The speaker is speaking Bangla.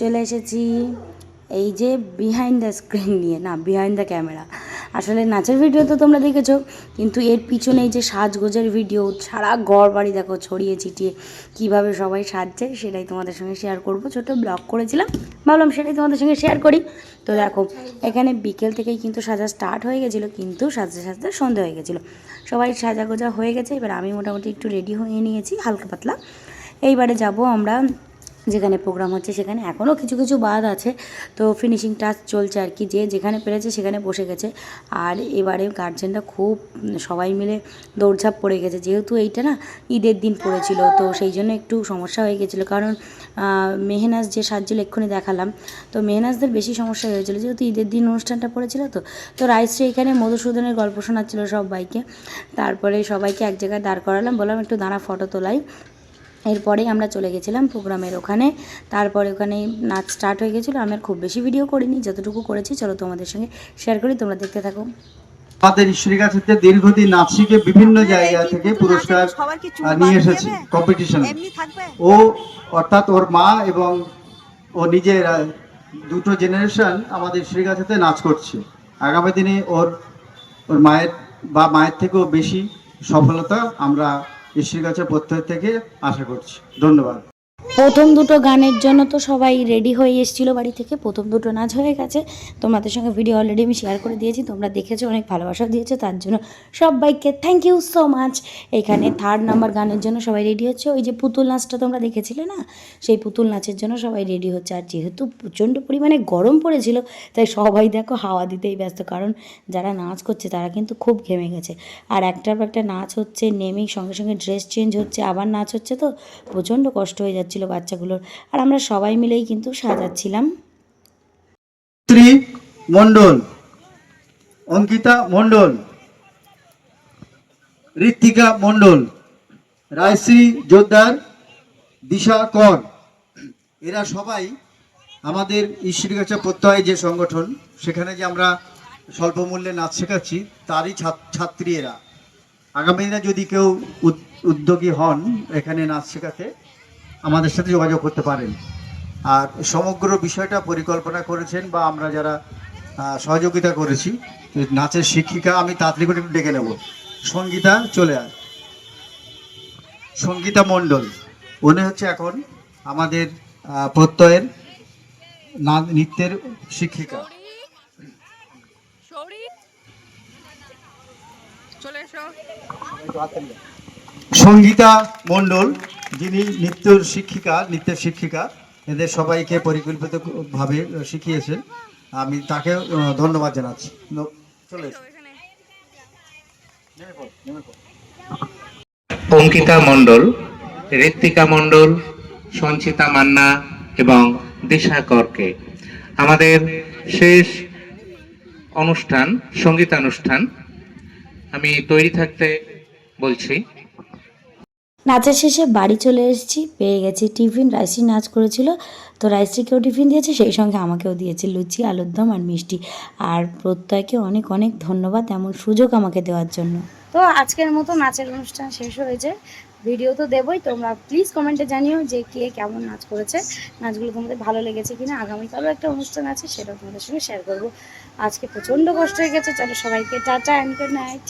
চলে এসেছি। এই যে বিহাইন্ড দ্য স্ক্রিন নিয়ে, না বিহাইন্ড দ্য ক্যামেরা আসলে নাচের ভিডিও তো তোমরা দেখেছ, কিন্তু এর পিছনে এই যে সাজগোজের ভিডিও সারা ঘর বাড়ি দেখো, ছড়িয়ে ছিটিয়ে কীভাবে সবাই সাজছে, সেটাই তোমাদের সঙ্গে শেয়ার করব। ছোট ব্লগ করেছিলাম, ভাবলাম সেটাই তোমাদের সঙ্গে শেয়ার করি। তো দেখো, এখানে বিকেল থেকেই কিন্তু সাজা স্টার্ট হয়ে গেছিল, কিন্তু সাজতে সাজতে সন্ধে হয়ে গেছিল। সবাই সাজা গোজা হয়ে গেছে, এবার আমি মোটামুটি একটু রেডি হয়ে নিয়েছি, হালকা পাতলা। এইবারে যাব আমরা যেখানে প্রোগ্রাম হচ্ছে, সেখানে এখনও কিছু কিছু বাদ আছে। তো ফিনিশিং টাচ চলছে আর কি, যে যেখানে পেরেছে সেখানে বসে গেছে। আর এবারে গার্জেনরা খুব, সবাই মিলে দৌড়ঝাঁপ পড়ে গেছে। যেহেতু এইটা না, ঈদের দিন পড়েছিল, তো সেই জন্য একটু সমস্যা হয়ে গেছিল। কারণ মেহনাজ যে সাজছিল এক্ষুনি দেখালাম, তো মেহনাজদের বেশি সমস্যা হয়েছিল। যেহেতু ঈদের দিন অনুষ্ঠানটা পড়েছিল তো তো রাইসশ্রী এখানে মধুসূদনের গল্প শোনাচ্ছিল সবাইকে তারপরে সবাইকে এক জায়গায় দাঁড় করালাম, বললাম একটু দাঁড়া ফটো তোলাই। এরপরেই আমরা চলে গেছিলাম প্রোগ্রামের ওখানে। তারপরে ওখানে নাচ স্টার্ট হয়ে গেছিল। আমি আর খুব বেশি ভিডিও করিনি যতটুকু করেছি চলো তোমাদের সঙ্গে শেয়ার করি তোমরা দেখতে থাকো। আমাদের ঈশ্বরী কাছে দীর্ঘদিন নাচ শিখে বিভিন্ন জায়গা থেকে পুরস্কার নিয়ে এসেছে? কম্পিটিশনে ও অর্থাৎ ওর মা এবং ও নিজের দুটো জেনারেশন আমাদের শ্রীগাছাতে নাচ করছে। আগামী দিনে ওর ওর মায়ের বা মায়ের থেকেও বেশি সফলতা আমরা ঈশ্বরী কাছে প্রত্যয় থেকে আশা করছি। ধন্যবাদ। প্রথম দুটো গানের জন্য তো সবাই রেডি হয়ে এসেছিল বাড়ি থেকে। প্রথম দুটো নাচ হয়ে গেছে। তোমাদের সঙ্গে ভিডিও অলরেডি আমি শেয়ার করে দিয়েছি। তোমরা দেখেছ, অনেক ভালোবাসা দিয়েছ, তার জন্য সবাইকে থ্যাংক ইউ সো মাচ এখানে থার্ড নাম্বার গানের জন্য সবাই রেডি হচ্ছে। ওই যে পুতুল নাচটা তোমরা দেখেছিলে না? সেই পুতুল নাচের জন্য সবাই রেডি হচ্ছে। আর যেহেতু প্রচণ্ড পরিমাণে গরম পড়েছিল, তাই সবাই দেখো হাওয়া দিতেই ব্যস্ত। কারণ যারা নাচ করছে, তারা কিন্তু খুব ঘেমে গেছে। আর একটার একটা নাচ হচ্ছে নেমেই সঙ্গে সঙ্গে ড্রেস চেঞ্জ হচ্ছে, আবার নাচ হচ্ছে তো প্রচণ্ড কষ্ট হয়ে যাচ্ছিল। বাচ্চাগুলোর। আর আমরা সবাই মিলেই কিন্তু সাজাচ্ছিলাম। শ্রী মণ্ডল, অঙ্কিতা মণ্ডল, ঋত্বিকা মণ্ডল রায়শ্রী জোদ্দার দিশা কর। এরা সবাই আমাদের ঈশ্বরীগাছা প্রত্যয় যে সংগঠন, সেখানে যে আমরা স্বল্প মূল্যে নাচ শেখাচ্ছি, তারই ছাত্রী এরা। আগামী দিনে যদি কেউ উদ্যোগী হন এখানে নাচ শেখাতে আমাদের সাথে যোগাযোগ করতে পারেন। আর সমগ্র বিষয়টা পরিকল্পনা করেছেন বা আমরা যারা সহযোগিতা করেছি নাচের শিক্ষিকা আমি তাড়াতাড়ি করে ডেকে নেব। সঙ্গীতা চলে আয়। সঙ্গীতা মণ্ডল উনি হচ্ছে এখন আমাদের প্রত্যয়ের নৃত্যের শিক্ষিকা। সঙ্গীতা মণ্ডল যিনি নৃত্যর শিক্ষিকা, নৃত্যের শিক্ষিকা, এদের সবাইকে পরিকল্পিতভাবে শিখিয়েছেন। আমি তাকে ধন্যবাদ জানাচ্ছি। চলে। অঙ্কিতা মণ্ডল, ঋত্বিকা মণ্ডল, সঞ্চিতা মান্না এবং দিশা করকে আমাদের শেষ অনুষ্ঠান, সঙ্গীতানুষ্ঠান। আমি তৈরি থাকতে বলছি। নাচের শেষে বাড়ি চলে এসেছি, পেয়ে গেছি টিফিন। রাইসি নাচ করেছিল, তো রাইসিকেও টিফিন দিয়েছে, সেই সঙ্গে আমাকেও দিয়েছে লুচি, আলুর দম আর মিষ্টি। আর প্রত্যয়কে অনেক অনেক ধন্যবাদ এমন সুযোগ আমাকে দেওয়ার জন্য। তো আজকের মতো নাচের অনুষ্ঠান শেষ হয়েছে ভিডিও তো দেবই, তোমরা প্লিজ কমেন্টে জানিও যে কে কেমন নাচ করেছে, নাচগুলো তোমাদের ভালো লেগেছে কিনা। আগামীকালও একটা অনুষ্ঠান আছে, সেটাও তোমাদের সঙ্গে শেয়ার করব। আজকে প্রচণ্ড কষ্ট হয়ে গেছে, চলো সবাইকে, টাটা অ্যান্ড গুড নাইট